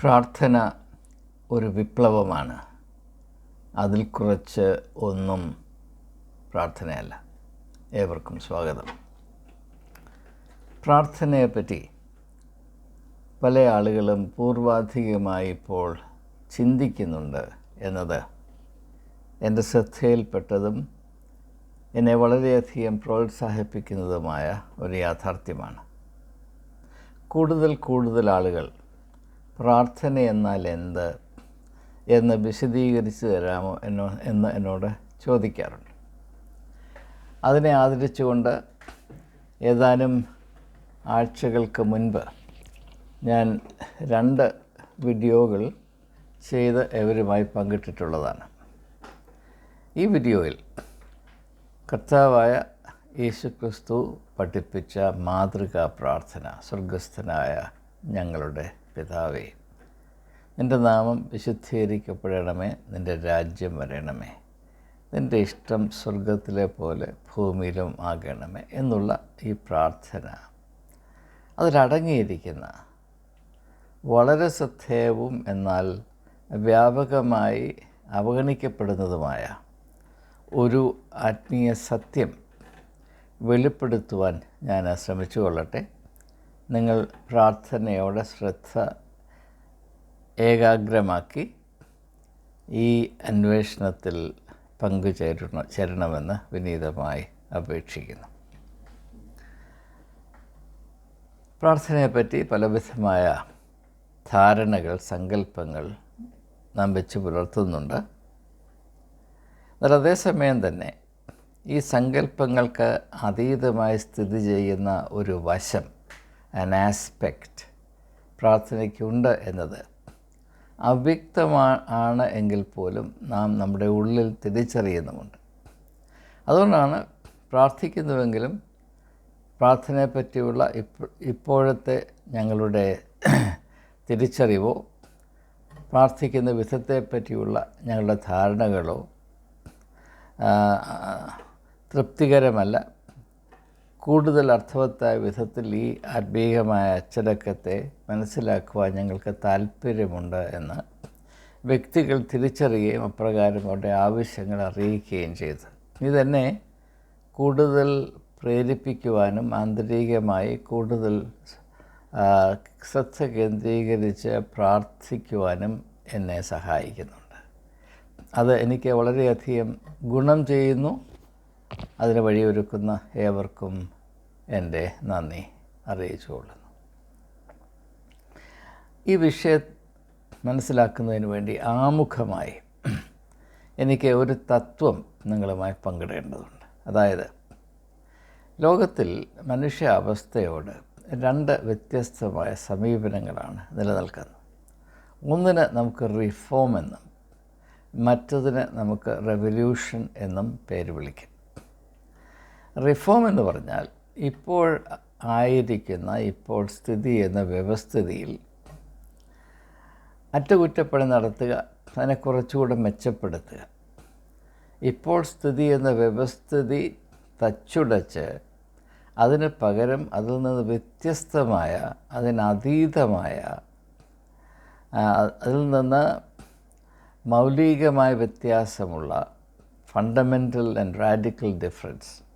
പ്രാർത്ഥന ഒരു വിപ്ലവമാണ്. അതിൽ കുറച്ച് ഒന്നും പ്രാർത്ഥനയല്ല. ഏവർക്കും സ്വാഗതം. പ്രാർത്ഥനയെപ്പറ്റി പല ആളുകളും പൂർവാധികമായി ഇപ്പോൾ ചിന്തിക്കുന്നുണ്ട് എന്നത് എന്റെ ശ്രദ്ധയിൽപ്പെട്ടതും എന്നെ വളരെയധികം പ്രോത്സാഹിപ്പിക്കുന്നതുമായ ഒരു യാഥാർത്ഥ്യമാണ്. കൂടുതൽ കൂടുതൽ ആളുകൾ പ്രാർത്ഥന എന്നാൽ എന്ത് എന്ന് വിശദീകരിച്ച് തരാമോ എന്നോ എന്ന് എന്നോട് ചോദിക്കാറുണ്ട്. അതിനെ ആദരിച്ചുകൊണ്ട് ഏതാനും ആഴ്ചകൾക്ക് മുൻപ് ഞാൻ രണ്ട് വീഡിയോകൾ ചെയ്ത് എവരുമായി പങ്കിട്ടിട്ടുള്ളതാണ്. ഈ വീഡിയോയിൽ കർത്താവായ യേശുക്രിസ്തു പഠിപ്പിച്ച മാതൃകാ പ്രാർത്ഥന സ്വർഗസ്ഥനായ ഞങ്ങളുടെ പിതാവേ നിന്റെ നാമം വിശുദ്ധീകരിക്കപ്പെടണമേ നിന്റെ രാജ്യം വരണമേ നിന്റെ ഇഷ്ടം സ്വർഗത്തിലെ പോലെ ഭൂമിയിലും ആകണമേ എന്നുള്ള ഈ പ്രാർത്ഥന. അതിലടങ്ങിയിരിക്കുന്ന വളരെ ശ്രദ്ധേയവും എന്നാൽ വ്യാപകമായി അവഗണിക്കപ്പെടുന്നതുമായ ഒരു ആത്മീയ സത്യം വെളിപ്പെടുത്തുവാൻ ഞാൻ ശ്രമിച്ചു കൊള്ളട്ടെ. നിങ്ങൾ പ്രാർത്ഥനയോടെ ശ്രദ്ധ ഏകാഗ്രമാക്കി ഈ അന്വേഷണത്തിൽ പങ്കുചേരണ ചേരണമെന്ന് വിനീതമായി അപേക്ഷിക്കുന്നു. പ്രാർത്ഥനയെപ്പറ്റി പലവിധമായ ധാരണകൾ സങ്കല്പങ്ങൾ നാം വെച്ച് പുലർത്തുന്നുണ്ട്. എന്നാൽ അതേസമയം തന്നെ ഈ സങ്കല്പങ്ങൾക്ക് അതീതമായി സ്ഥിതി ചെയ്യുന്ന ഒരു വശം ആൻ ആസ്പെക്റ്റ് പ്രാർത്ഥനയ്ക്കുണ്ട് എന്നത് അവ്യക്തമാണ് എങ്കിൽ പോലും നാം നമ്മുടെ ഉള്ളിൽ തിരിച്ചറിയുന്നുമുണ്ട്. അതുകൊണ്ടാണ് പ്രാർത്ഥിക്കുന്നുവെങ്കിലും പ്രാർത്ഥനയെപ്പറ്റിയുള്ള ഇപ്പ ഇപ്പോഴത്തെ ഞങ്ങളുടെ തിരിച്ചറിവോ പ്രാർത്ഥിക്കുന്ന വിധത്തെപ്പറ്റിയുള്ള ഞങ്ങളുടെ ധാരണകളോ തൃപ്തികരമല്ല. കൂടുതൽ അർത്ഥവത്തായ വിധത്തിൽ ഈ ആത്മീയമായ അച്ചടക്കത്തെ മനസ്സിലാക്കുവാൻ ഞങ്ങൾക്ക് താല്പര്യമുണ്ട് എന്ന് വ്യക്തികൾ തിരിച്ചറിയുകയും അപ്രകാരം അവരുടെ ആവശ്യങ്ങൾ അറിയിക്കുകയും ചെയ്തു. ഇതെന്നെ കൂടുതൽ പ്രേരിപ്പിക്കുവാനും ആന്തരികമായി കൂടുതൽ ശ്രദ്ധ കേന്ദ്രീകരിച്ച് പ്രാർത്ഥിക്കുവാനും എന്നെ സഹായിക്കുന്നുണ്ട്. അത് എനിക്ക് വളരെയധികം ഗുണം ചെയ്യുന്നു. അതിന് വഴിയൊരുക്കുന്ന ഏവർക്കും എന്റെ നന്ദി അറിയിച്ചുകൊള്ളുന്നു. ഈ വിഷയം മനസ്സിലാക്കുന്നതിന് വേണ്ടി ആമുഖമായി എനിക്ക് ഒരു തത്വം നിങ്ങളുമായി പങ്കിടേണ്ടതുണ്ട്. അതായത് ലോകത്തിൽ മനുഷ്യ അവസ്ഥയോട് രണ്ട് വ്യത്യസ്തമായ സമീപനങ്ങളാണ് നിലനിൽക്കുന്നത്. ഒന്നിന് നമുക്ക് റിഫോം എന്നും മറ്റതിന് നമുക്ക് റെവല്യൂഷൻ എന്നും പേര് വിളിക്കാം റിഫോം എന്ന് പറഞ്ഞാൽ ഇപ്പോൾ ആയിരിക്കുന്ന ഇപ്പോൾ സ്ഥിതി എന്ന വ്യവസ്ഥിതിയിൽ അറ്റകുറ്റപ്പണി നടത്തുക അതിനെ കുറച്ചുകൂടെ മെച്ചപ്പെടുത്തുക. ഇപ്പോൾ സ്ഥിതി എന്ന വ്യവസ്ഥിതി തച്ചുടച്ച് അതിന് പകരം അതിൽ നിന്ന് വ്യത്യസ്തമായ അതിനതീതമായ അതിൽ നിന്ന് മൗലികമായ വ്യത്യാസമുള്ള ഫണ്ടമെന്റൽ ആൻഡ് റാഡിക്കൽ ഡിഫറൻസ്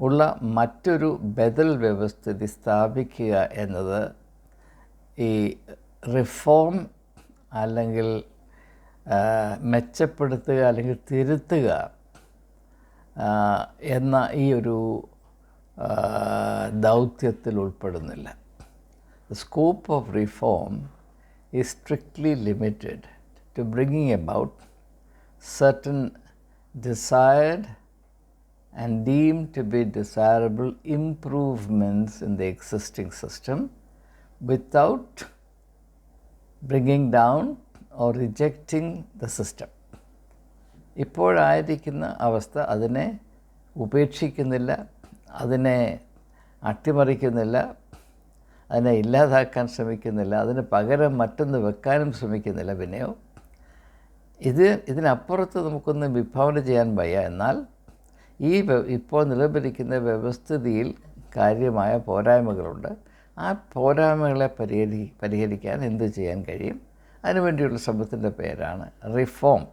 ഉള്ള മറ്റൊരു ബദൽ വ്യവസ്ഥിതി സ്ഥാപിക്കുക എന്നത് ഈ റിഫോം അല്ലെങ്കിൽ മെച്ചപ്പെടുത്തുക അല്ലെങ്കിൽ തിരുത്തുക എന്ന ഈ ഒരു ദൗത്യത്തിൽ ഉൾപ്പെടുന്നില്ല. Scope of reform is strictly limited to bringing about certain desired and deemed to be desirable improvements in the existing system without bringing down or rejecting the system. ഇപ്പോഴായിരിക്കുന്ന അവസ്ഥ അതിനെ ഉപേക്ഷിക്കുന്നില്ല അതിനെ അട്ടിമറിക്കുന്നില്ല അതിനെ ഇല്ലാതാക്കാൻ ശ്രമിക്കുന്നില്ല അതിന് പകരം മറ്റൊന്ന് വെക്കാനും ശ്രമിക്കുന്നില്ല പിന്നെയോ ഇത് ഇതിനപ്പുറത്ത് നമുക്കൊന്ന് വിഭാവന ചെയ്യാൻ വയ്യ എന്നാൽ ഈ ഇപ്പോൾ നിലവിലിരിക്കുന്ന വ്യവസ്ഥിതിയിൽ കാര്യമായ പോരായ്മകളുണ്ട്. ആ പോരായ്മകളെ പരിഹരി പരിഹരിക്കാൻ എന്ത് ചെയ്യാൻ കഴിയും? അതിനുവേണ്ടിയുള്ള ശ്രമത്തിന്റെ പേരാണ് റിഫോം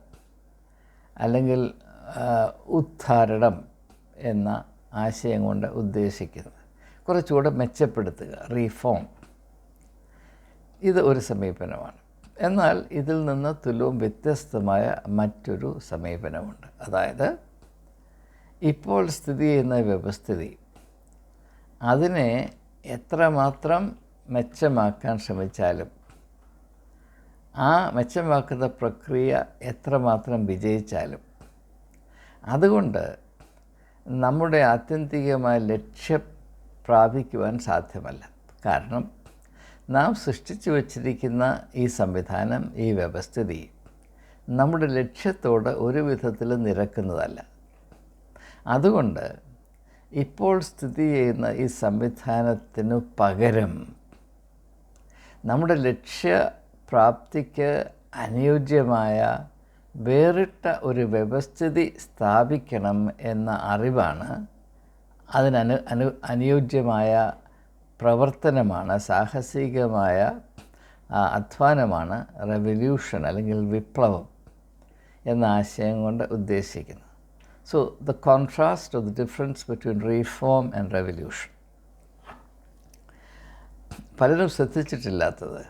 അല്ലെങ്കിൽ ഉദ്ധാരണം എന്ന ആശയം കൊണ്ട് ഉദ്ദേശിക്കുന്നത്. കുറച്ചുകൂടെ മെച്ചപ്പെടുത്തുക റീഫോം. ഇത് ഒരു സമീപനമാണ്. എന്നാൽ ഇതിൽ നിന്ന് തുലവും വ്യത്യസ്തമായ മറ്റൊരു സമീപനമുണ്ട്. അതായത് ഇപ്പോൾ സ്ഥിതി ചെയ്യുന്ന വ്യവസ്ഥിതി. അതിനെ എത്രമാത്രം മെച്ചമാക്കാൻ ശ്രമിച്ചാലും ആ മെച്ചമാക്കുന്ന പ്രക്രിയ എത്രമാത്രം വിജയിച്ചാലും അതുകൊണ്ട് നമ്മുടെ ആത്യന്തികമായ ലക്ഷ്യം പ്രാപിക്കുവാൻ സാധ്യമല്ല. കാരണം നാം സൃഷ്ടിച്ചു വച്ചിരിക്കുന്ന ഈ സംവിധാനം ഈ വ്യവസ്ഥിതി നമ്മുടെ ലക്ഷ്യത്തോട് ഒരു വിധത്തിലും നിരക്കുന്നതല്ല. അതുകൊണ്ട് ഇപ്പോൾ സ്ഥിതി ചെയ്യുന്ന ഈ സംവിധാനത്തിനു പകരം നമ്മുടെ ലക്ഷ്യപ്രാപ്തിക്ക് അനുയോജ്യമായ വേറിട്ട ഒരു വ്യവസ്ഥിതി സ്ഥാപിക്കണം എന്ന അറിവാണ് അതിനനു അനു അനുയോജ്യമായ പ്രവർത്തനമാണ് സാഹസികമായ അധ്വാനമാണ് റെവല്യൂഷൻ അല്ലെങ്കിൽ വിപ്ലവം എന്ന ആശയം കൊണ്ട് ഉദ്ദേശിക്കുന്നത്. So the contrast or the difference between reform and revolution. പലരും ശ്രദ്ധിച്ചിട്ടില്ലാത്തത്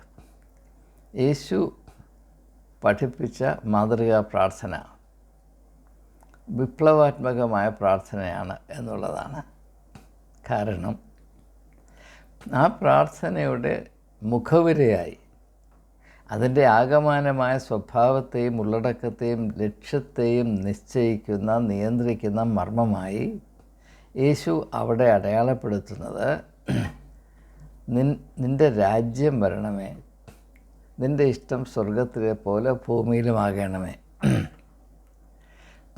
യേശു പഠിപ്പിച്ച മാതൃകാ പ്രാർത്ഥന വിപ്ലവാത്മകമായ പ്രാർത്ഥനയാണ് എന്നുള്ളതാണ് കാരണം ആ പ്രാർത്ഥനയുടെ മുഖവിരയായി അതിന്റെ ആകമാനമായ സ്വഭാവത്തെയും ഉള്ളടക്കത്തെയും ലക്ഷ്യത്തെയും നിശ്ചയിക്കുന്ന നിയന്ത്രിക്കുന്ന മർമ്മമായി യേശു അവിടെ അടയാളപ്പെടുത്തുന്നത് നിൻ നിന്റെ രാജ്യം വരണമേ. നിന്റെ ഇഷ്ടം സ്വർഗത്തിലെ പോലെ ഭൂമിയിലുമാകണമേ.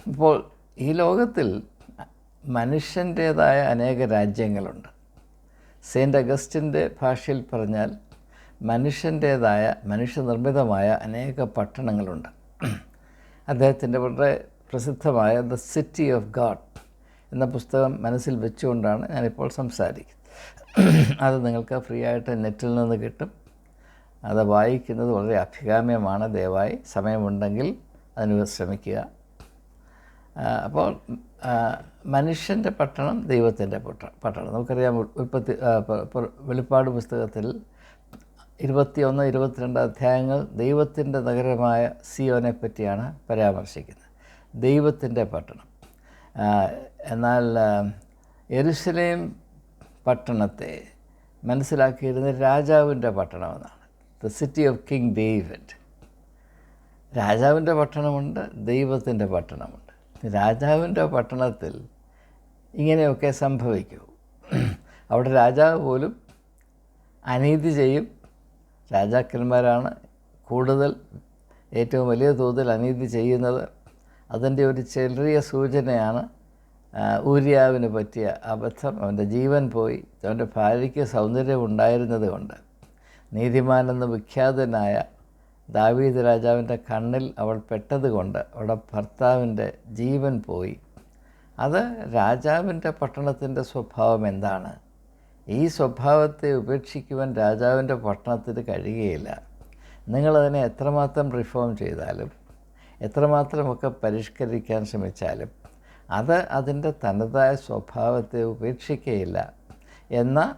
ഇപ്പോൾ ഈ ലോകത്തിൽ മനുഷ്യന്റേതായ അനേക രാജ്യങ്ങളുണ്ട്. സെയിന്റ് അഗസ്റ്റിന്റെ ഭാഷയിൽ പറഞ്ഞാൽ മനുഷ്യന്റേതായ മനുഷ്യനിർമ്മിതമായ അനേക പട്ടണങ്ങളുണ്ട്. അദ്ദേഹത്തിന്റെ വളരെ പ്രസിദ്ധമായ ദ സിറ്റി ഓഫ് ഗാഡ് എന്ന പുസ്തകം മനസ്സിൽ വെച്ചുകൊണ്ടാണ് ഞാനിപ്പോൾ സംസാരിക്കുന്നത്. അത് നിങ്ങൾക്ക് ഫ്രീ ആയിട്ട് നെറ്റിൽ നിന്ന് കിട്ടും. അത് വായിക്കുന്നത് വളരെ അഭികാമ്യമാണ്. ദയവായി സമയമുണ്ടെങ്കിൽ അതിന് ശ്രമിക്കുക. അപ്പോൾ മനുഷ്യന്റെ പട്ടണം ദൈവത്തിന്റെ പട്ടണം പട്ടണം. നമുക്കറിയാം ഉൽപ്പത്തി വെളിപ്പാട് പുസ്തകത്തിൽ ഇരുപത്തിയൊന്ന് ഇരുപത്തിരണ്ട് അധ്യായങ്ങൾ ദൈവത്തിന്റെ നഗരമായ സിയോനെ പറ്റിയാണ് പരാമർശിക്കുന്നത്. ദൈവത്തിന്റെ പട്ടണം. എന്നാൽ എരുസലേം പട്ടണത്തെ മനസ്സിലാക്കിയിരുന്നത് രാജാവിന്റെ പട്ടണമെന്നാണ്. The city of King David രാജാവിന്റെ പട്ടണമുണ്ട് ദൈവത്തിന്റെ പട്ടണമുണ്ട്. രാജാവിന്റെ പട്ടണത്തിൽ ഇങ്ങനെയൊക്കെ സംഭവിക്കൂ. അവിടെ രാജാവ് പോലും അനീതി ചെയ്യും രാജാക്കന്മാരാണ് കൂടുതൽ ഏറ്റവും വലിയ തോതിൽ അനീതി ചെയ്യുന്നത്. അതിന്റെ ഒരു ചെറിയ സൂചനയാണ് ഊര്യാവിന് പറ്റിയ അബദ്ധം. അവന്റെ ജീവൻ പോയി. അവന്റെ ഭാര്യയ്ക്ക് സൗന്ദര്യം ഉണ്ടായിരുന്നത് കൊണ്ട് നീതിമാനെന്ന് വിഖ്യാതനായ ദാവീദ് രാജാവിന്റെ കണ്ണിൽ അവൾ പെട്ടതുകൊണ്ട് അവിടെ ഭർത്താവിന്റെ ജീവൻ പോയി. അത് രാജാവിന്റെ പട്ടണത്തിന്റെ സ്വഭാവം എന്താണ്? ഈ സ്വഭാവത്തെ ഉപേക്ഷിക്കുവാൻ രാജാവിന്റെ പട്ടണത്തിന് കഴിയുകയില്ല. നിങ്ങളതിനെ എത്രമാത്രം റിഫോം ചെയ്താലും എത്രമാത്രമൊക്കെ പരിഷ്കരിക്കാൻ ശ്രമിച്ചാലും അത് അതിന്റെ തനതായ സ്വഭാവത്തെ ഉപേക്ഷിക്കുകയില്ല എന്ന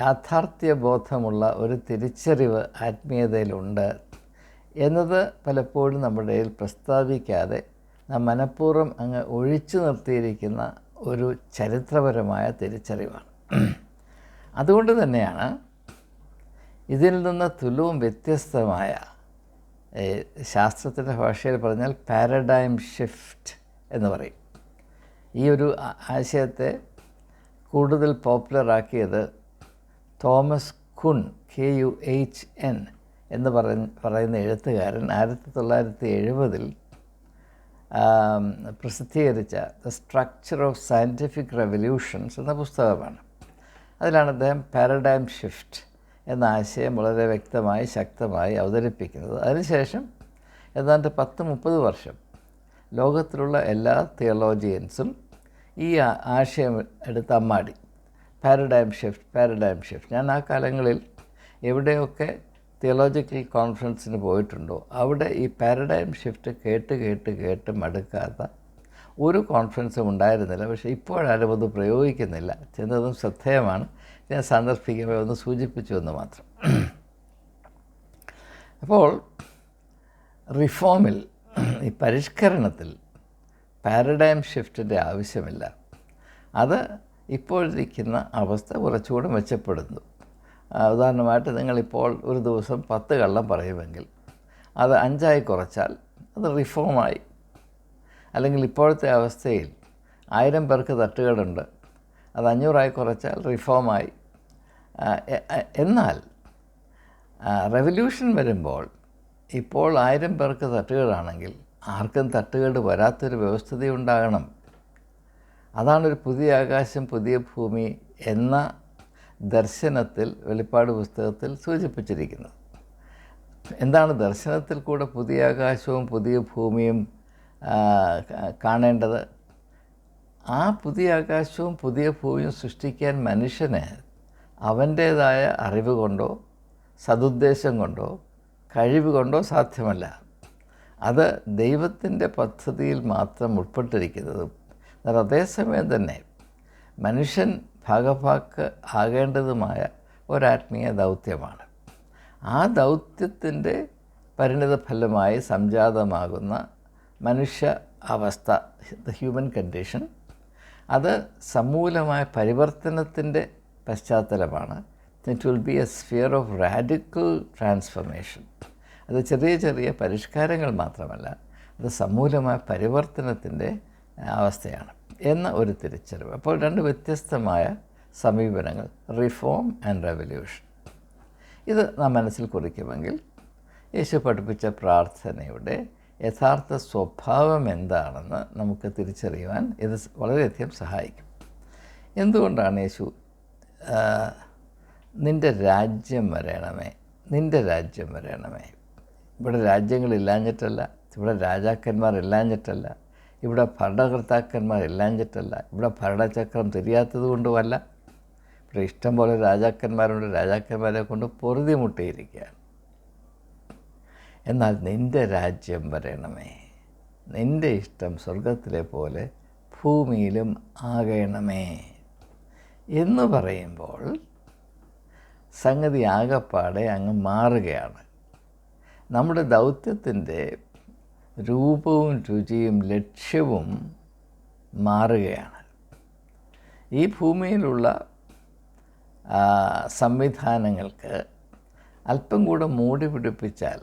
യാഥാർത്ഥ്യ ബോധമുള്ള ഒരു തിരിച്ചറിവ് ആത്മീയതയിലുണ്ട് എന്നത് പലപ്പോഴും നമ്മുടെ പ്രസ്താവിക്കാതെ നാം മനഃപൂർവം അങ്ങ് ഒഴിച്ചു നിർത്തിയിരിക്കുന്ന ഒരു ചരിത്രപരമായ തിരിച്ചറിവാണ്. അതുകൊണ്ട് തന്നെയാണ് ഇതിൽ നിന്ന് തുലവും വ്യത്യസ്തമായ ശാസ്ത്രത്തിന്റെ ഭാഷയിൽ പറഞ്ഞാൽ പാരഡൈം ഷിഫ്റ്റ് എന്ന് പറയും. ഈ ഒരു ആശയത്തെ കൂടുതൽ പോപ്പുലറാക്കിയത് Thomas Kuhn K U H N എന്ന് പറയുന്ന എഴുത്തുകാരൻ ആയിരത്തി തൊള്ളായിരത്തി എഴുപതിൽ പ്രസിദ്ധീകരിച്ച The Structure of Scientific Revolutions എന്ന പുസ്തകമാണ്. അതിലാണ് അദ്ദേഹം പാരഡൈം ഷിഫ്റ്റ് എന്ന ആശയം വളരെ വ്യക്തമായി ശക്തമായി അവതരിപ്പിക്കുന്നത്. അതിനുശേഷം ഏതാണ്ട് പത്ത് മുപ്പത് വർഷം ലോകത്തിലുള്ള എല്ലാ തിയോളോജിയൻസും ഈ ആശയം എടുത്ത് അമ്മാടി. പാരഡൈം ഷിഫ്റ്റ് പാരഡൈം ഷിഫ്റ്റ് ഞാൻ ആ കാലങ്ങളിൽ എവിടെയൊക്കെ തിയോളജിക്കൽ കോൺഫറൻസിന് പോയിട്ടുണ്ടോ? അവിടെ ഈ പാരഡൈം ഷിഫ്റ്റ് കേട്ട് കേട്ട് കേട്ട് മടുക്കാത്ത ഒരു കോൺഫറൻസും ഉണ്ടായിരുന്നില്ല. പക്ഷേ ഇപ്പോഴാരും അത് പ്രയോഗിക്കുന്നില്ല. ചെന്നതും ശ്രദ്ധേയമാണ്. ഞാൻ സന്ദർഭിക്കുമ്പോൾ ഒന്ന് സൂചിപ്പിച്ചു എന്ന് മാത്രം. അപ്പോൾ റിഫോമിൽ ഈ പരിഷ്കരണത്തിൽ പാരഡൈം ഷിഫ്റ്റിന്റെ ആവശ്യമില്ല. അത് ഇപ്പോഴിരിക്കുന്ന അവസ്ഥ കുറച്ചുകൂടെ മെച്ചപ്പെടുന്നു. ഉദാഹരണമായിട്ട് നിങ്ങളിപ്പോൾ ഒരു ദിവസം പത്ത് കള്ളം പറയുമെങ്കിൽ അത് അഞ്ചായി കുറച്ചാൽ അത് റിഫോമായി. അല്ലെങ്കിൽ ഇപ്പോഴത്തെ അവസ്ഥയിൽ ആയിരം പേർക്ക് തട്ടുകേടുണ്ട്. അത് അഞ്ഞൂറായി കുറച്ചാൽ റിഫോമായി. എന്നാൽ റെവല്യൂഷൻ വരുമ്പോൾ ഇപ്പോൾ ആയിരം പേർക്ക് തട്ടുകേടാണെങ്കിൽ ആർക്കും തട്ടുകേട് വരാത്തൊരു വ്യവസ്ഥിതി ഉണ്ടാകണം. അതാണൊരു പുതിയ ആകാശം പുതിയ ഭൂമി എന്ന ദർശനത്തിൽ വെളിപ്പാട് പുസ്തകത്തിൽ സൂചിപ്പിച്ചിരിക്കുന്നത്. എന്താണ് ദർശനത്തിൽ കൂടെ പുതിയ ആകാശവും പുതിയ ഭൂമിയും കാണേണ്ടത്? ആ പുതിയ ആകാശവും പുതിയ ഭൂമിയും സൃഷ്ടിക്കാൻ മനുഷ്യന് അവന്റേതായ അറിവ് കൊണ്ടോ സതുദ്ദേശം കൊണ്ടോ കഴിവ് കൊണ്ടോ സാധ്യമല്ല. അത് ദൈവത്തിന്റെ പദ്ധതിയിൽ മാത്രം ഉൾപ്പെട്ടിരിക്കുന്നതും. അതേസമയം തന്നെ മനുഷ്യൻ ഭാഗഭാക്ക് ആകേണ്ടതുമായ ഒരാത്മീയ ദൗത്യമാണ്. ആ ദൗത്യത്തിന്റെ പരിണിത ഫലമായി സംജാതമാകുന്ന മനുഷ്യ അവസ്ഥ ദ ഹ്യൂമൻ കണ്ടീഷൻ അത് സമൂലമായ പരിവർത്തനത്തിന്റെ പശ്ചാത്തലമാണ്. It will be a sphere of radical transformation അത് ചെറിയ ചെറിയ പരിഷ്കാരങ്ങൾ മാത്രമല്ല അത് സമൂലമായ പരിവർത്തനത്തിന്റെ അവസ്ഥയാണ്. എന്ന ഒരു തിരിച്ചറിവ്. അപ്പോൾ രണ്ട് വ്യത്യസ്തമായ സമീപനങ്ങൾ റിഫോം ആൻഡ് റെവല്യൂഷൻ ഇത് നാം മനസ്സിൽ കുറിക്കുമെങ്കിൽ യേശു പഠിപ്പിച്ച പ്രാർത്ഥനയുടെ യഥാർത്ഥ സ്വഭാവം എന്താണെന്ന് നമുക്ക് തിരിച്ചറിയുവാൻ ഇത് വളരെയധികം സഹായിക്കും. എന്തുകൊണ്ടാണ് യേശു നിന്റെ രാജ്യം വരണമേ? നിന്റെ രാജ്യം വരണമേ? ഇവിടെ രാജ്യങ്ങളില്ലാഞ്ഞിട്ടല്ല ഇവിടെ രാജാക്കന്മാർ ഇല്ലാഞ്ഞിട്ടല്ല ഇവിടെ ഭരണകർത്താക്കന്മാരെല്ലാം ചെറ്റല്ല ഇവിടെ ഭരണചക്രം തിരിയാത്തത് കൊണ്ടുമല്ല. ഇവിടെ ഇഷ്ടംപോലെ രാജാക്കന്മാരുണ്ട്. രാജാക്കന്മാരെ കൊണ്ട് പൊറുതി മുട്ടിയിരിക്കുകയാണ്. എന്നാൽ നിന്റെ രാജ്യം വരണമേ. നിന്റെ ഇഷ്ടം സ്വർഗത്തിലെ പോലെ ഭൂമിയിലും ആകണമേ. എന്ന് പറയുമ്പോൾ സംഗതി ആകപ്പാടെ അങ്ങ് മാറുകയാണ്. നമ്മുടെ ദൗത്യത്തിന്റെ രൂപവും രുചിയും ലക്ഷ്യവും മാറുകയാണ്. ഈ ഭൂമിയിലുള്ള സംവിധാനങ്ങൾക്ക് അല്പം കൂടെ മൂടി പിടിപ്പിച്ചാൽ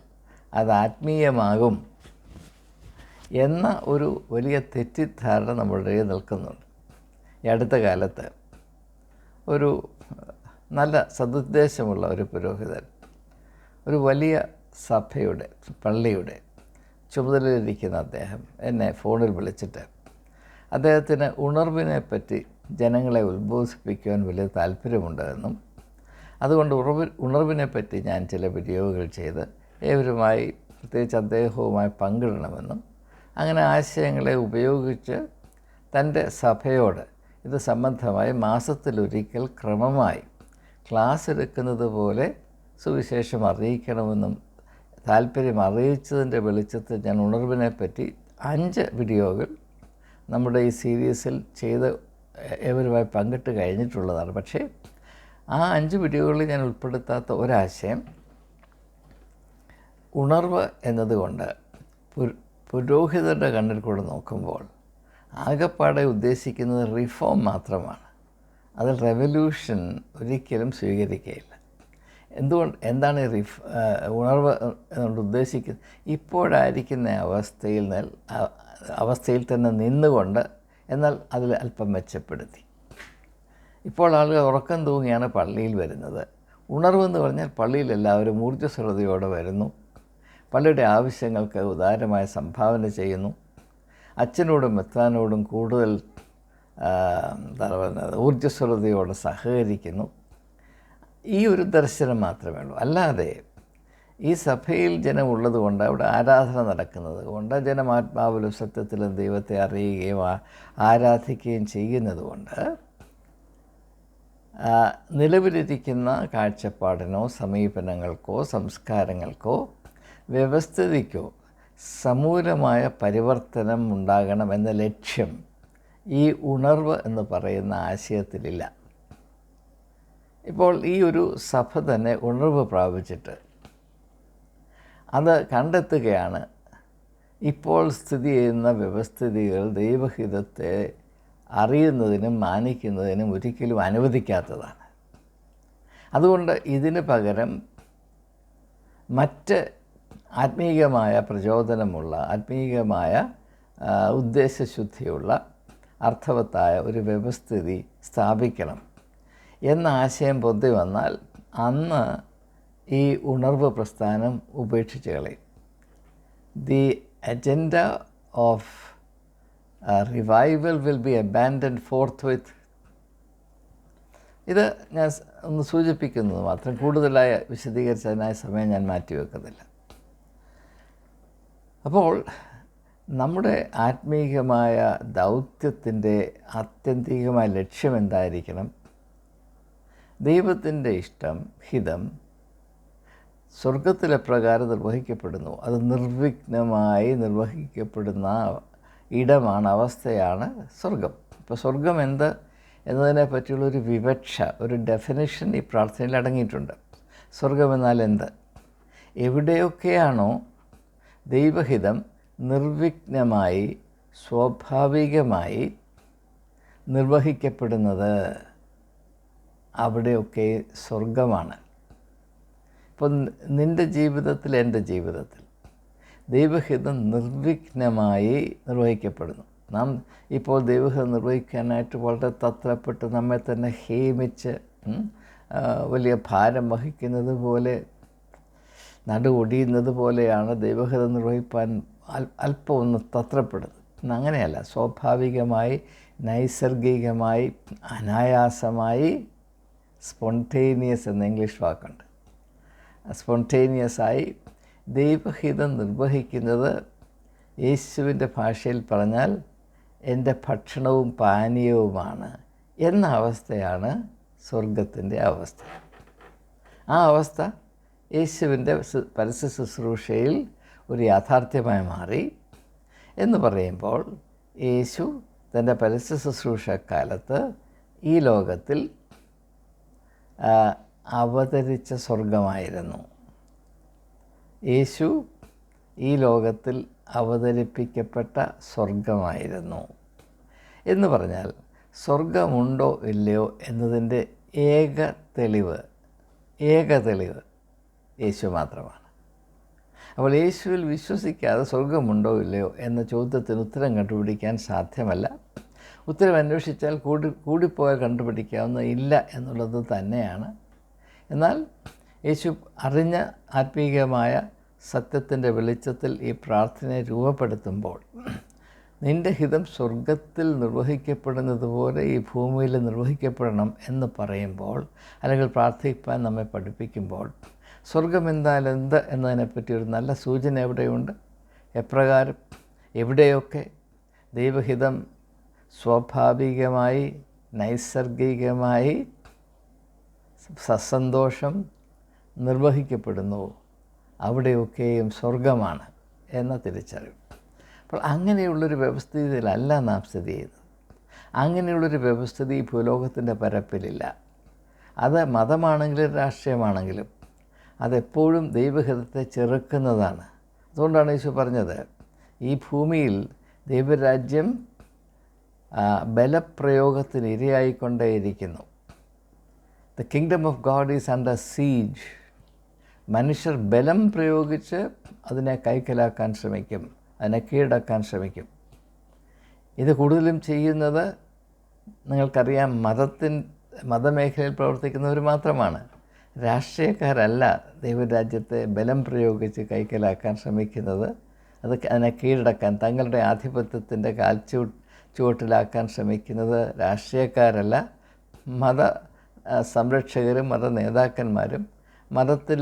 അത് ആത്മീയമാകും എന്ന ഒരു വലിയ തെറ്റിദ്ധാരണ നമ്മുടെ നിൽക്കുന്നുണ്ട്. ഈ അടുത്ത കാലത്ത് ഒരു നല്ല സതുദ്ദേശമുള്ള ഒരു പുരോഹിതൻ ഒരു വലിയ സഭയുടെ പള്ളിയുടെ ചുമതലയിലിരിക്കുന്ന അദ്ദേഹം എന്നെ ഫോണിൽ വിളിച്ചിട്ട് അദ്ദേഹത്തിന് ഉണർവിനെ പറ്റി ജനങ്ങളെ ഉത്ബോധിപ്പിക്കുവാൻ വലിയ താല്പര്യമുണ്ടെന്നും അതുകൊണ്ട് ഉറവ് ഉണർവിനെ പറ്റി ഞാൻ ചില വീഡിയോകൾ ചെയ്ത് ഏവരുമായി പ്രത്യേകിച്ച് അദ്ദേഹവുമായി പങ്കിടണമെന്നും അങ്ങനെ ആശയങ്ങളെ ഉപയോഗിച്ച് തന്റെ സഭയോട് ഇത് സംബന്ധമായി മാസത്തിലൊരിക്കൽ ക്രമമായി ക്ലാസ് എടുക്കുന്നത് പോലെ സുവിശേഷം അറിയിക്കണമെന്നും താല്പര്യം അറിയിച്ചതിന്റെ വെളിച്ചത്തിൽ ഞാൻ ഉണർവിനെ പറ്റി അഞ്ച് വീഡിയോകൾ നമ്മുടെ ഈ സീരീസിൽ ചെയ്ത് ഏവരുമായി പങ്കിട്ട് കഴിഞ്ഞിട്ടുള്ളതാണ്. പക്ഷേ ആ അഞ്ച് വീഡിയോകളിൽ ഞാൻ ഉൾപ്പെടുത്താത്ത ഒരാശയം ഉണർവ് എന്നതുകൊണ്ട് പുര- പുരോഹിതരുടെ കണ്ണിൽ കൂടെ നോക്കുമ്പോൾ ആകെപ്പാടെ ഉദ്ദേശിക്കുന്നത് റിഫോം മാത്രമാണ്. അതിൽ റെവല്യൂഷൻ ഒരിക്കലും സ്വീകരിക്കുകയില്ല. എന്തുകൊണ്ട് എന്താണ് റിഫ് ഉണർവ് എന്നുകൊണ്ട് ഉദ്ദേശിക്കുന്നത്? ഇപ്പോഴായിരിക്കുന്ന അവസ്ഥയിൽ അവസ്ഥയിൽ തന്നെ നിന്നുകൊണ്ട് എന്നാൽ അതിൽ അല്പം മെച്ചപ്പെടുത്തി. ഇപ്പോൾ ആളുകൾ ഉറക്കം തൂങ്ങിയാണ് പള്ളിയിൽ വരുന്നത്. ഉണർവെന്ന് പറഞ്ഞാൽ പള്ളിയിൽ എല്ലാവരും ഊർജസ്വലതയോടെ വരുന്നു. പള്ളിയുടെ ആവശ്യങ്ങൾക്ക് ഉദാരമായ സംഭാവന ചെയ്യുന്നു. അച്ഛനോടും മെത്താനോടും കൂടുതൽ എന്താ പറയുന്നത് ഊർജസ്വലതയോടെ സഹകരിക്കുന്നു. ഈ ഒരു ദർശനം മാത്രമേ ഉള്ളൂ. അല്ലാതെ ഈ സഭയിൽ ജനമുള്ളത് കൊണ്ട് അവിടെ ആരാധന നടക്കുന്നത് കൊണ്ട് ജനം ആത്മാവിലും സത്യത്തിലും ദൈവത്തെ അറിയുകയും ആരാധിക്കുകയും ചെയ്യുന്നത് കൊണ്ട് നിലവിലിരിക്കുന്ന കാഴ്ചപ്പാടിനോ സമീപനങ്ങൾക്കോ സംസ്കാരങ്ങൾക്കോ വ്യവസ്ഥിതിക്കോ സമൂലമായ പരിവർത്തനം ഉണ്ടാകണം എന്ന ലക്ഷ്യം ഈ ഉണർവ് എന്ന് പറയുന്ന ആശയത്തിലില്ല. ഇപ്പോൾ ഈ ഒരു സഭ തന്നെ ഉണർവ് പ്രാപിച്ചിട്ട് അത് കണ്ടെത്തുകയാണ്. ഇപ്പോൾ സ്ഥിതി ചെയ്യുന്ന വ്യവസ്ഥിതികൾ ദൈവഹിതത്തെ അറിയുന്നതിനും മാനിക്കുന്നതിനും ഒരിക്കലും അനുവദിക്കാത്തതാണ്. അതുകൊണ്ട് ഇതിന് പകരം മറ്റ് ആത്മീയമായ പ്രചോദനമുള്ള ആത്മീയമായ ഉദ്ദേശശുദ്ധിയുള്ള അർത്ഥവത്തായ ഒരു വ്യവസ്ഥിതി സ്ഥാപിക്കണം. എന്ന ആശയം പൊന്തി വന്നാൽ അന്ന് ഈ ഉണർവ് പ്രസ്ഥാനം ഉപേക്ഷിച്ച് കളയും. The agenda of revival will be abandon forthwith ഇത് ഞാൻ ഒന്ന് സൂചിപ്പിക്കുന്നത് മാത്രം കൂടുതലായി വിശദീകരിച്ചതിനായ സമയം ഞാൻ മാറ്റിവെക്കുന്നില്ല അപ്പോൾ നമ്മുടെ ആത്മീയമായ ദൗത്യത്തിന്റെ ആത്യന്തികമായ ലക്ഷ്യം എന്തായിരിക്കണം? ദൈവത്തിന്റെ ഇഷ്ടം ഹിതം സ്വർഗത്തിലെ പ്രകാരം നിർവഹിക്കപ്പെടുന്നു. അത് നിർവിഘ്നമായി നിർവഹിക്കപ്പെടുന്ന ഇടമാണ് അവസ്ഥയാണ് സ്വർഗം ഇപ്പോൾ സ്വർഗം എന്ത് എന്നതിനെ പറ്റിയുള്ള ഒരു വിവക്ഷ ഒരു ഡെഫിനിഷൻ ഈ പ്രാർത്ഥനയിൽ അടങ്ങിയിട്ടുണ്ട്. സ്വർഗം എന്നാൽ എന്ത്? എവിടെയൊക്കെയാണോ ദൈവഹിതം നിർവിഘ്നമായി സ്വാഭാവികമായി നിർവഹിക്കപ്പെടുന്നത്. അവിടെയൊക്കെ സ്വർഗമാണ് ഇപ്പം നിന്റെ ജീവിതത്തിൽ എന്റെ ജീവിതത്തിൽ ദൈവഹിതം നിർവിഘ്നമായി നിർവഹിക്കപ്പെടുന്നു. നാം ഇപ്പോൾ ദൈവഹിതം നിർവഹിക്കാനായിട്ട് വളരെ തത്രപ്പെട്ട് നമ്മെ തന്നെ ഹേമിച്ച് വലിയ ഭാരം വഹിക്കുന്നത് പോലെ നടുവൊടിയുന്നത് പോലെയാണ് ദൈവഹിതം നിർവഹിപ്പാൻ അല്പം ഒന്ന് തത്രപ്പെടുന്നത്. അങ്ങനെയല്ല സ്വാഭാവികമായി നൈസർഗികമായി അനായാസമായി സ്പോണ്ടേനിയസ് എന്ന ഇംഗ്ലീഷ് വാക്കുണ്ട്. സ്പോണ്ടേനിയസായി ദൈവഹിതം നിർവഹിക്കുന്നത് യേശുവിന്റെ ഭാഷയിൽ പറഞ്ഞാൽ എന്റെ ഭക്ഷണവും പാനീയവുമാണ് എന്ന അവസ്ഥയാണ് സ്വർഗത്തിന്റെ അവസ്ഥ. ആ അവസ്ഥ യേശുവിന്റെ പരസ്യ ശുശ്രൂഷയിൽ ഒരു യാഥാർത്ഥ്യമായി മാറി എന്ന് പറയുമ്പോൾ യേശു തന്റെ പരസ്യ ശുശ്രൂഷ കാലത്ത് ഈ ലോകത്തിൽ അവതരിച്ച സ്വർഗമായിരുന്നു യേശു ഈ ലോകത്തിൽ അവതരിപ്പിക്കപ്പെട്ട സ്വർഗമായിരുന്നു എന്ന് പറഞ്ഞാൽ സ്വർഗമുണ്ടോ ഇല്ലയോ എന്നതിന്റെ ഏക തെളിവ് ഏക തെളിവ് യേശു മാത്രമാണ്. അപ്പോൾ യേശുവിൽ വിശ്വസിക്കാതെ സ്വർഗമുണ്ടോ ഇല്ലയോ എന്ന ചോദ്യത്തിന് ഉത്തരം കണ്ടുപിടിക്കാൻ സാധ്യമല്ല. ഉത്തരം അന്വേഷിച്ചാൽ കൂടി കൂടിപ്പോയാൽ കണ്ടുപിടിക്കാവുന്ന ഇല്ല എന്നുള്ളത് തന്നെയാണ്. എന്നാൽ യേശു അറിഞ്ഞ ആത്മീയമായ സത്യത്തിന്റെ വെളിച്ചത്തിൽ ഈ പ്രാർത്ഥനയെ രൂപപ്പെടുത്തുമ്പോൾ നിന്റെ ഹിതം സ്വർഗത്തിൽ നിർവഹിക്കപ്പെടുന്നതുപോലെ ഈ ഭൂമിയിൽ നിർവഹിക്കപ്പെടണം എന്ന് പറയുമ്പോൾ അല്ലെങ്കിൽ പ്രാർത്ഥിപ്പാൻ നമ്മെ പഠിപ്പിക്കുമ്പോൾ സ്വർഗം എന്താൽ എന്ത് എന്നതിനെപ്പറ്റി ഒരു നല്ല സൂചന എവിടെയുണ്ട്? എപ്രകാരം? എവിടെയൊക്കെ? ദൈവഹിതം സ്വാഭാവികമായി നൈസർഗികമായി സസന്തോഷം നിർവഹിക്കപ്പെടുന്നു. അവിടെയൊക്കെയും സ്വർഗമാണ് എന്ന തിരിച്ചറിവ്. അപ്പോൾ അങ്ങനെയുള്ളൊരു വ്യവസ്ഥിതിയിലല്ല നാം സ്ഥിതി ചെയ്യുന്നത്. അങ്ങനെയുള്ളൊരു വ്യവസ്ഥിതി ഭൂലോകത്തിന്റെ പരപ്പിലില്ല. അത് മതമാണെങ്കിലും രാഷ്ട്രീയമാണെങ്കിലും അതെപ്പോഴും ദൈവഹിതത്തെ ചെറുക്കുന്നതാണ്. അതുകൊണ്ടാണ് യേശു പറഞ്ഞത് ഈ ഭൂമിയിൽ ദൈവരാജ്യം ബലപ്രയോഗത്തിന് ഇരയായിക്കൊണ്ടേയിരിക്കുന്നു. The kingdom of God is under siege മനുഷ്യർ ബലം പ്രയോഗിച്ച് അതിനെ കൈക്കലാക്കാൻ ശ്രമിക്കും അതിനെ കീഴടക്കാൻ ശ്രമിക്കും. ഇത് കൂടുതലും ചെയ്യുന്നത് നിങ്ങൾക്കറിയാം മതത്തിൻ മതമേഖലയിൽ പ്രവർത്തിക്കുന്നവർ മാത്രമാണ്. രാഷ്ട്രീയക്കാരല്ല ദൈവരാജ്യത്തെ ബലം പ്രയോഗിച്ച് കൈക്കലാക്കാൻ ശ്രമിക്കുന്നത്. അത് അതിനെ കീഴടക്കാൻ തങ്ങളുടെ ആധിപത്യത്തിന്റെ കാൽച്ചു ചുവട്ടിലാക്കാൻ ശ്രമിക്കുന്നത് രാഷ്ട്രീയക്കാരല്ല. മത സംരക്ഷകരും മത നേതാക്കന്മാരും മതത്തിൽ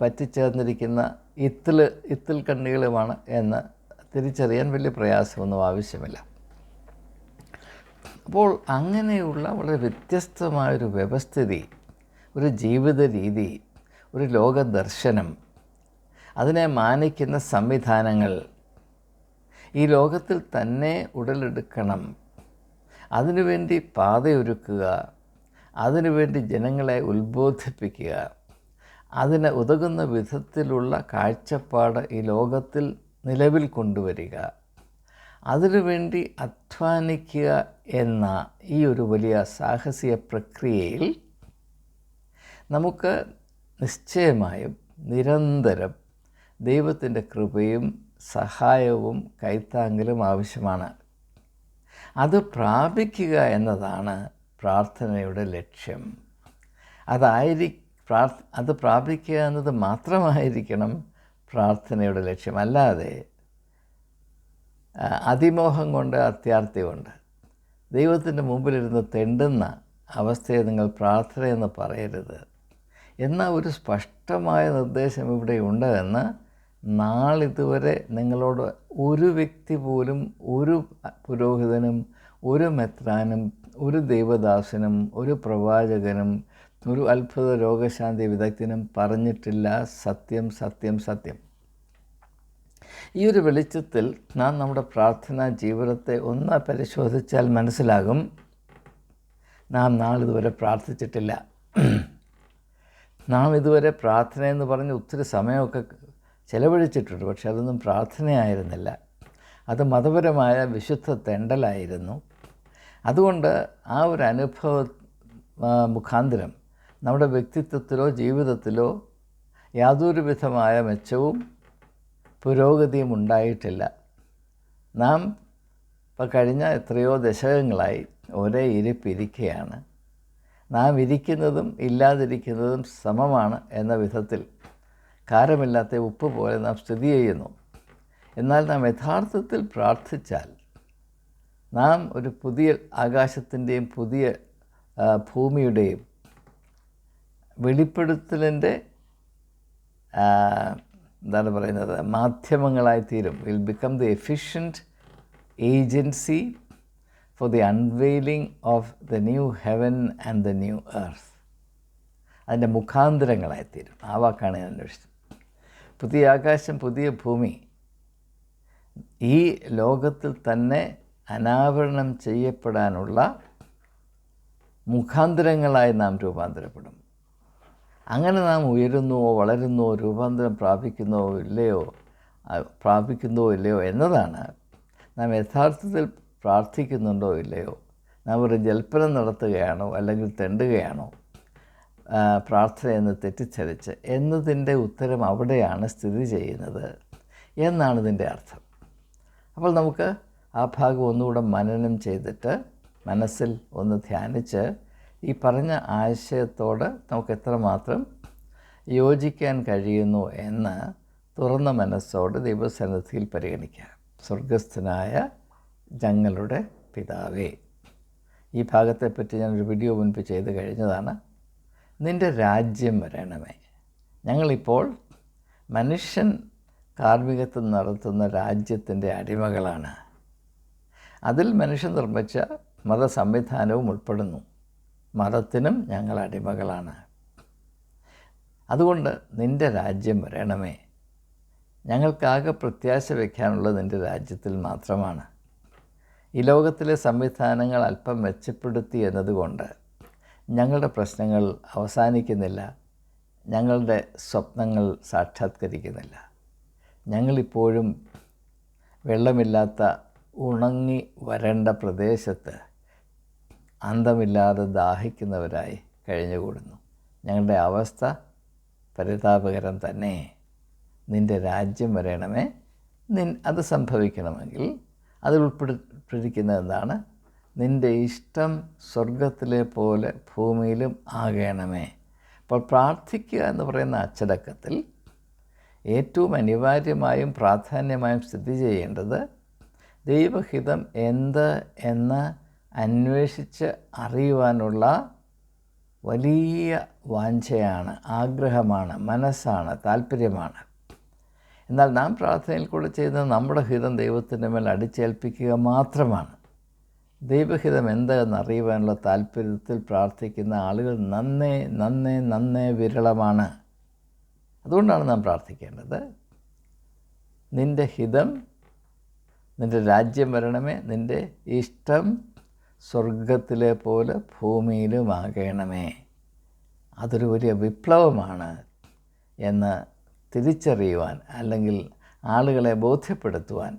പറ്റിച്ചേർന്നിരിക്കുന്ന ഇത്തിൽ ഇത്തിൽ കണ്ണികളുമാണ് എന്ന് തിരിച്ചറിയാൻ വലിയ പ്രയാസമൊന്നും ആവശ്യമില്ല. അപ്പോൾ അങ്ങനെയുള്ള വളരെ വ്യത്യസ്തമായൊരു വ്യവസ്ഥിതി ഒരു ജീവിത രീതി ഒരു ലോകദർശനം അതിനെ മാനിക്കുന്ന സംവിധാനങ്ങൾ ഈ ലോകത്തിൽ തന്നെ ഉടലെടുക്കണം. അതിനുവേണ്ടി പാതയൊരുക്കുക. അതിനുവേണ്ടി ജനങ്ങളെ ഉത്ബോധിപ്പിക്കുക. അതിന് ഉതകുന്ന വിധത്തിലുള്ള കാഴ്ചപ്പാട് ഈ ലോകത്തിൽ നിലവിൽ കൊണ്ടുവരിക. അതിനുവേണ്ടി അധ്വാനിക്കുക എന്ന ഈ ഒരു വലിയ സാഹസിക പ്രക്രിയയിൽ നമുക്ക് നിശ്ചയമായും നിരന്തരം ദൈവത്തിന്റെ കൃപയും സഹായവും കൈത്താങ്കലും ആവശ്യമാണ്. അത് പ്രാപിക്കുക എന്നതാണ് പ്രാർത്ഥനയുടെ ലക്ഷ്യം. അതായിരി പ്രാർത്ഥ അത് പ്രാപിക്കുക എന്നത് മാത്രമായിരിക്കണം പ്രാർത്ഥനയുടെ ലക്ഷ്യം. അല്ലാതെ അതിമോഹം കൊണ്ട് അത്യാർത്ഥി കൊണ്ട് ദൈവത്തിന്റെ മുമ്പിലിരുന്ന് തെണ്ടുന്ന അവസ്ഥയെ നിങ്ങൾ പ്രാർത്ഥനയെന്ന് പറയരുത്. എന്ന ഒരു സ്പഷ്ടമായ നിർദ്ദേശം ഇവിടെ ഉണ്ട് എന്ന് നാളിതുവരെ നിങ്ങളോട് ഒരു വ്യക്തി പോലും ഒരു പുരോഹിതനും ഒരു മെത്രാനും ഒരു ദൈവദാസനും ഒരു പ്രവാചകനും ഒരു അത്ഭുത രോഗശാന്തി വിദഗ്ധനും പറഞ്ഞിട്ടില്ല. സത്യം സത്യം സത്യം. ഈ ഒരു വെളിച്ചത്തിൽ നാം നമ്മുടെ പ്രാർത്ഥനാ ജീവിതത്തെ ഒന്ന് പരിശോധിച്ചാൽ മനസ്സിലാകും. നാം നാളിതുവരെ പ്രാർത്ഥിച്ചിട്ടില്ല. നാം ഇതുവരെ പ്രാർത്ഥന എന്ന് പറഞ്ഞ് ഒത്തിരി സമയമൊക്കെ ചെലവഴിച്ചിട്ടുണ്ട് പക്ഷെ അതൊന്നും പ്രാർത്ഥനയായിരുന്നില്ല. അത് മതപരമായ വിശുദ്ധ തെണ്ടലായിരുന്നു. അതുകൊണ്ട് ആ ഒരു അനുഭവ മുഖാന്തരം നമ്മുടെ വ്യക്തിത്വത്തിലോ ജീവിതത്തിലോ യാതൊരു വിധമായ മെച്ചവും പുരോഗതിയും ഉണ്ടായിട്ടില്ല. നാം ഇപ്പോൾ കഴിഞ്ഞ എത്രയോ ദശകങ്ങളായി ഒരേ ഇരിപ്പിരിക്കുകയാണ് നാം ഇരിക്കുന്നതും ഇല്ലാതിരിക്കുന്നതും സമമാണ് എന്ന വിധത്തിൽ കാരമില്ലാത്ത ഉപ്പ് പോലെ നാം സ്ഥിതി ചെയ്യുന്നു. എന്നാൽ നാം യഥാർത്ഥത്തിൽ പ്രാർത്ഥിച്ചാൽ നാം ഒരു പുതിയ ആകാശത്തിന്റെയും പുതിയ ഭൂമിയുടെയും വെളിപ്പെടുത്തലിന്റെ എന്താണ് പറയുന്നത് മാധ്യമങ്ങളായി തീരും. Will become the efficient agency for the unveiling of the new heaven and the new earth അതിന്റെ മുഖാന്തരങ്ങളായി തീരും. ആ വാക്കാണ് ഞാൻ അന്വേഷിച്ചത്. പുതിയ ആകാശം പുതിയ ഭൂമി. ഈ ലോകത്തിൽ തന്നെ അനാവരണം ചെയ്യപ്പെടാനുള്ള മുഖാന്തരങ്ങളായി നാം രൂപാന്തരപ്പെടും. അങ്ങനെ നാം ഉയരുന്നുവോ വളരുന്നുവോ രൂപാന്തരം പ്രാപിക്കുന്നുവോ ഇല്ലയോ പ്രാപിക്കുന്നോ ഇല്ലയോ എന്നതാണ്. നാം യഥാർത്ഥത്തിൽ പ്രാർത്ഥിക്കുന്നുണ്ടോ ഇല്ലയോ? നാം ഒരു ജൽപ്പനം നടത്തുകയാണോ അല്ലെങ്കിൽ തെണ്ടുകയാണോ? പ്രാർത്ഥനയെന്ന് തെറ്റിദ്ധരിച്ച് എന്നതിന്റെ ഉത്തരം അവിടെയാണ് സ്ഥിതി ചെയ്യുന്നത് എന്നാണ് ഇതിന്റെ അർത്ഥം. അപ്പോൾ നമുക്ക് ആ ഭാഗം ഒന്നുകൂടെ മനനം ചെയ്തിട്ട് മനസ്സിൽ ഒന്ന് ധ്യാനിച്ച് ഈ പറഞ്ഞ ആശയത്തോട് നമുക്ക് എത്രമാത്രം യോജിക്കാൻ കഴിയുന്നു എന്ന് തുറന്ന മനസ്സോട് ദൈവസന്നിധിയിൽ പരിഗണിക്കാം. സ്വർഗസ്ഥനായ ഞങ്ങളുടെ പിതാവേ. ഈ ഭാഗത്തെപ്പറ്റി ഞാനൊരു വീഡിയോ മുൻപ് ചെയ്ത് കഴിഞ്ഞതാണ്. നിന്റെ രാജ്യം വരണമേ. ഞങ്ങളിപ്പോൾ മനുഷ്യൻ കാർമ്മികത്വം നടത്തുന്ന രാജ്യത്തിന്റെ അടിമകളാണ്. അതിൽ മനുഷ്യൻ നിർമ്മിച്ച മത സംവിധാനവും ഉൾപ്പെടുന്നു. മതത്തിനും ഞങ്ങൾ അടിമകളാണ്. അതുകൊണ്ട് നിന്റെ രാജ്യം വരണമേ. ഞങ്ങൾക്കാകെ പ്രത്യാശ വയ്ക്കാനുള്ളത് നിന്റെ രാജ്യത്തിൽ മാത്രമാണ്. ഈ ലോകത്തിലെ സംവിധാനങ്ങൾ അല്പം മെച്ചപ്പെടുത്തി എന്നതുകൊണ്ട് ഞങ്ങളുടെ പ്രശ്നങ്ങൾ അവസാനിക്കുന്നില്ല. ഞങ്ങളുടെ സ്വപ്നങ്ങൾ സാക്ഷാത്കരിക്കുന്നില്ല. ഞങ്ങളിപ്പോഴും വെള്ളമില്ലാത്ത ഉണങ്ങി വരേണ്ട പ്രദേശത്ത് അന്തമില്ലാതെ ദാഹിക്കുന്നവരായി കഴിഞ്ഞുകൂടുന്നു. ഞങ്ങളുടെ അവസ്ഥ പരിതാപകരം തന്നെ. നിന്റെ രാജ്യം വരണമേ. നിൻ അത് സംഭവിക്കണമെങ്കിൽ അതിൽ ഉൾപ്പെട്ടിരിക്കുന്നത് എന്താണ്? നിന്റെ ഇഷ്ടം സ്വർഗത്തിലെ പോലെ ഭൂമിയിലും ആകണമേ. അപ്പോൾ പ്രാർത്ഥിക്കുക എന്ന് പറയുന്ന അച്ചടക്കത്തിൽ ഏറ്റവും അനിവാര്യമായും പ്രാധാന്യമായും സ്ഥിതി ചെയ്യേണ്ടത് ദൈവഹിതം എന്ത് എന്ന് അന്വേഷിച്ച് അറിയുവാനുള്ള വലിയ വാഞ്ചയാണ് ആഗ്രഹമാണ് മനസ്സാണ് താല്പര്യമാണ്. എന്നാൽ നാം പ്രാർത്ഥനയിൽ കൂടെ ചെയ്യുന്നത് നമ്മുടെ ഹിതം ദൈവത്തിന്റെ മേൽ അടിച്ചേൽപ്പിക്കുക മാത്രമാണ്. ദൈവഹിതം എന്താണെന്ന് അറിയുവാനുള്ള താല്പര്യത്തിൽ പ്രാർത്ഥിക്കുന്ന ആളുകൾ നന്നേ നന്നേ നന്നേ വിരളമാണ്. അതുകൊണ്ടാണ് നാം പ്രാർത്ഥിക്കേണ്ടത്. നിന്റെ ഹിതം നിന്റെ രാജ്യം വരണമേ നിന്റെ ഇഷ്ടം സ്വർഗത്തിലെ പോലെ ഭൂമിയിലുമാകണമേ. അതൊരു വലിയ വിപ്ലവമാണ് എന്ന് തിരിച്ചറിയുവാൻ അല്ലെങ്കിൽ ആളുകളെ ബോധ്യപ്പെടുത്തുവാൻ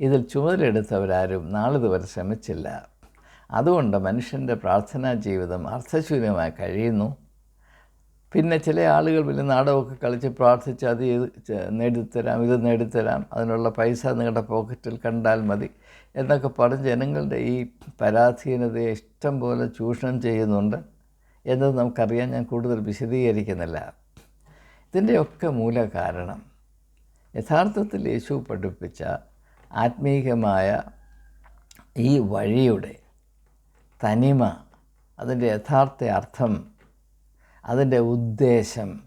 ഇതിൽ ചുമതലയെടുത്തവരാരും നാളിതുവരെ ശ്രമിച്ചില്ല. അതുകൊണ്ട് മനുഷ്യന്റെ പ്രാർത്ഥനാ ജീവിതം അർത്ഥശൂന്യമായി കഴിയുന്നു. പിന്നെ ചില ആളുകൾ വലിയ നാടകമൊക്കെ കളിച്ച് പ്രാർത്ഥിച്ച് അത് ഇത് നേടിത്തരാം ഇത് നേടിത്തരാം അതിനുള്ള പൈസ നിങ്ങളുടെ പോക്കറ്റിൽ കണ്ടാൽ മതി എന്നൊക്കെ പറഞ്ഞ് ജനങ്ങളുടെ ഈ പരാധീനതയെ ഇഷ്ടം പോലെ ചൂഷണം ചെയ്യുന്നുണ്ട് എന്നത് നമുക്കറിയാൻ ഞാൻ കൂടുതൽ വിശദീകരിക്കുന്നില്ല. ഇതിന്റെയൊക്കെ മൂല കാരണം യഥാർത്ഥത്തിൽ യേശു പഠിപ്പിച്ച ആത്മീകമായ ഈ വഴിയുടെ തനിമ അതിന്റെ യഥാർത്ഥ അർത്ഥം അതിന്റെ ഉദ്ദേശം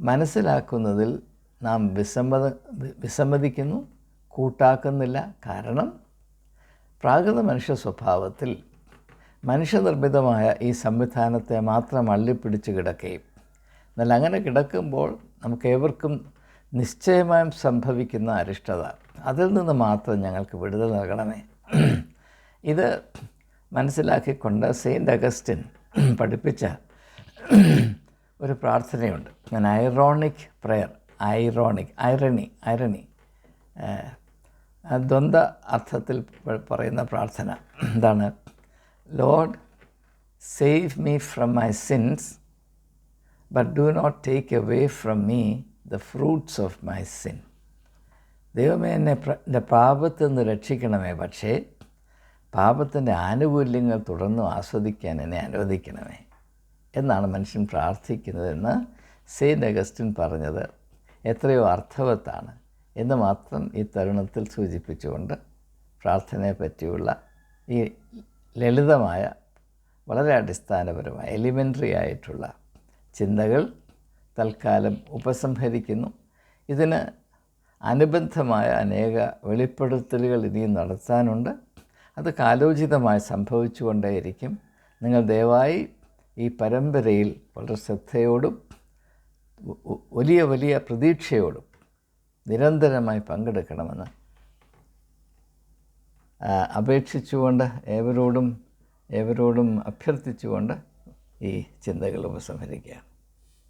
മനസ്സിലാക്കുന്നതിൽ നാം വിസമ്മത വിസമ്മതിക്കുന്നു കൂട്ടാക്കുന്നില്ല. കാരണം പ്രാകൃത മനുഷ്യ സ്വഭാവത്തിൽ മനുഷ്യനിർമ്മിതമായ ഈ സംവിധാനത്തെ മാത്രം അള്ളിപ്പിടിച്ച് കിടക്കുകയും എന്നാൽ അങ്ങനെ കിടക്കുമ്പോൾ നമുക്ക് ഏവർക്കും നിശ്ചയമായും സംഭവിക്കുന്ന അരിഷ്ടത. അതിൽ നിന്ന് മാത്രം ഞങ്ങൾക്ക് വിടുതൽ നൽകണമേ. ഇത് മനസ്സിലാക്കിക്കൊണ്ട് സെയിന്റ് അഗസ്റ്റിൻ പഠിപ്പിച്ച ഒരു പ്രാർത്ഥനയുണ്ട്. ഞാൻ ironic prayer ironic irony irony ദ്വന്ദ് അർത്ഥത്തിൽ പറയുന്ന പ്രാർത്ഥന. എന്താണ് Lord save me from my sins but do not take away from me the fruits of my sin ദൈവമേ എന്നെ എന്റെ പാപത്തിൽ നിന്ന് രക്ഷിക്കണമേ പക്ഷേ പാപത്തിന്റെ ആനുകൂല്യങ്ങൾ തുടർന്നും ആസ്വദിക്കാൻ എന്നെ അനുവദിക്കണമേ എന്നാണ് മനുഷ്യൻ പ്രാർത്ഥിക്കുന്നതെന്ന് സെയിന്റ് അഗസ്റ്റിൻ പറഞ്ഞത്. എത്രയോ അർത്ഥവത്താണ് എന്ന് മാത്രം ഈ തരുണത്തിൽ സൂചിപ്പിച്ചുകൊണ്ട് പ്രാർത്ഥനയെ പറ്റിയുള്ള ഈ ലളിതമായ വളരെ അടിസ്ഥാനപരമായ എലിമെന്ററി ആയിട്ടുള്ള ചിന്തകൾ തൽക്കാലം ഉപസംഹരിക്കുന്നു. ഇതിന് അനുബന്ധമായ അനേക വെളിപ്പെടുത്തലുകൾ ഇനിയും നടത്താനുണ്ട്. അത് കാലോചിതമായി സംഭവിച്ചുകൊണ്ടേയിരിക്കും. നിങ്ങൾ ദയവായി ഈ പരമ്പരയിൽ വളരെ ശ്രദ്ധയോടും വലിയ വലിയ പ്രതീക്ഷയോടും നിരന്തരമായി പങ്കെടുക്കണമെന്ന് അപേക്ഷിച്ചുകൊണ്ട് ഏവരോടും ഏവരോടും അഭ്യർത്ഥിച്ചുകൊണ്ട് ഈ ചിന്തകൾ ഉപസംഹരിക്കുകയാണ്.